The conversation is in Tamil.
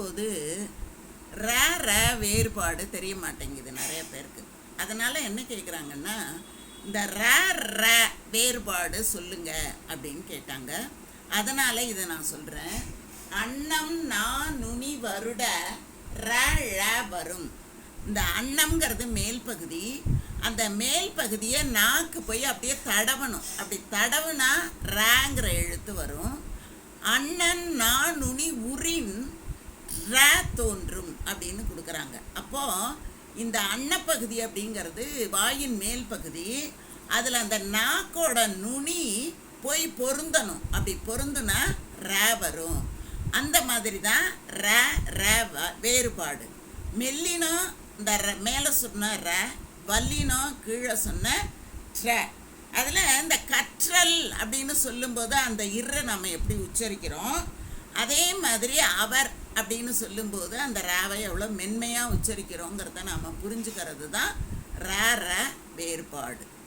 படிக்கும்போது ரே ர வேறுபாடு தெரிய மாட்டேங்குது நிறைய பேருக்கு. அதனால் என்ன கேட்குறாங்கன்னா இந்த ர ரே வேறுபாடு சொல்லுங்க அப்படின்னு கேட்டாங்க. அதனால் இதை நான் சொல்கிறேன் அன்னம் நா நுனி வருட ரே ழ வரும். இந்த அன்னம்ங்கிறது மேல் பகுதி. அந்த மேல் பகுதியை நாக்கு போய் அப்படியே தடவணும். அப்படி தடவுனா ரேங்கிற எழுத்து வரும். அண்ணன் நா நுனி உரின் தோன்றும் அப்படின்னு கொடுக்குறாங்க. அப்போது இந்த அன்னப்பகுதி அப்படிங்கிறது வாயின் மேல் பகுதி. அதில் அந்த நாக்கோட நுனி போய் பொருந்தணும். அப்படி பொருந்துனா ரே வரும். அந்த மாதிரி தான் ர ர வ- வேறுபாடு. மெல்லினம் இந்த ர மேலே சொன்ன ர வல்லினம் கீழே சொன்ன ட்ர அதில் இந்த கற்றல் அப்படின்னு சொல்லும்போது அந்த இர்ரை நம்ம எப்படி உச்சரிக்கிறோம்? அதே மாதிரி அவர் அப்படின்னு சொல்லும்போது அந்த ராவை எவ்வளோ மென்மையாக உச்சரிக்கிறோங்கிறத நாம் புரிஞ்சுக்கிறது தான் ர வேறுபாடு.